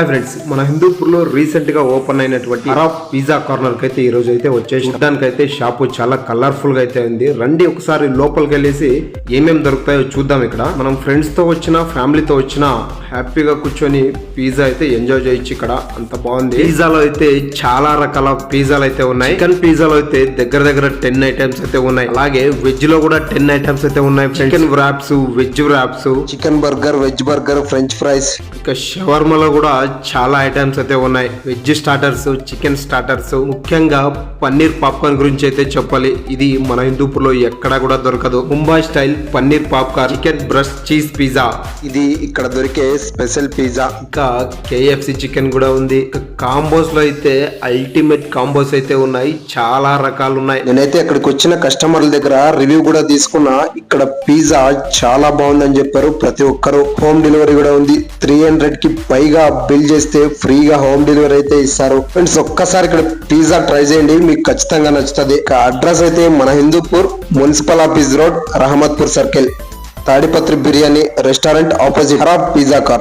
Hi friends మన హిందూపూర్లో రీసెంట్గా open అయినటువంటి అరాబ్ పిజ్జా కార్నర్కి అయితే ఈ రోజు అయితే వచ్చేసి అయితే షాప్ చాలా కలర్ఫుల్గా అయితే ఉంది. రండి ఒకసారి లోపలికి వెళ్ళేసి ఏమేమి దొరుకుతాయో చూద్దాం ఇక్కడ. మనం ఫ్రెండ్స్తో వచ్చినా ఫ్యామిలీతో వచ్చినా హ్యాపీగా కూర్చొని పిజ్జా అయితే ఎంజాయ్ చేయొచ్చు ఇక్కడ. అంత బాగుంది. పిజ్జాలో అయితే చాలా రకాల పిజ్జాలు అయితే ఉన్నాయి. చికెన్ పిజ్జాలో అయితే దగ్గర దగ్గర టెన్ ఐటమ్స్ అయితే ఉన్నాయి. అలాగే వెజ్లో కూడా టెన్ ఐటమ్స్ అయితే ఉన్నాయి chicken wraps veg wraps chicken burger veg burger French fries ఇక షవర్మలో కూడా చాలా ఐటమ్స్ అయితే ఉన్నాయి. వెజ్ స్టార్టర్స్ చికెన్ స్టార్టర్స్ ముఖ్యంగా పన్నీర్ పాప్కార్న్ గురించి అయితే చెప్పాలి. ఇది మన హిందూపూర్లో ఎక్కడా కూడా దొరకదు. Mumbai style paneer popcorn chicken brush cheese pizza ఇది ఇక్కడ దొరికే స్పెషల్ పిజ్జా ఇంకా కేఎఫ్సి చికెన్ కూడా ఉంది. కాంబోస్లో అయితే అల్టిమేట్ కాంబోస్ అయితే ఉన్నాయి. చాలా రకాలు ఉన్నాయి. నేనైతే ఇక్కడికి వచ్చిన కస్టమర్ల దగ్గర రివ్యూ కూడా తీసుకున్నా. ఇక్కడ పిజ్జా చాలా బాగుందని చెప్పారు ప్రతి ఒక్కరు. హోమ్ డెలివరీ కూడా ఉంది. త్రీ హండ్రెడ్కి పైగా బిల్ చేస్తే ఫ్రీగా హోమ్ డెలివరీ అయితే ఇస్తారు. ఫ్రెండ్స్ ఒక్కసారి ఇక్కడ పిజ్జా ట్రై చేయండి. మీకు ఖచ్చితంగా నచ్చుతుంది. అడ్రస్ అయితే మన Hindupur municipal office road Rahmatpur circle. Tadipatri biryani restaurant opposite. ఖరాబ్ పిజ్జా కార్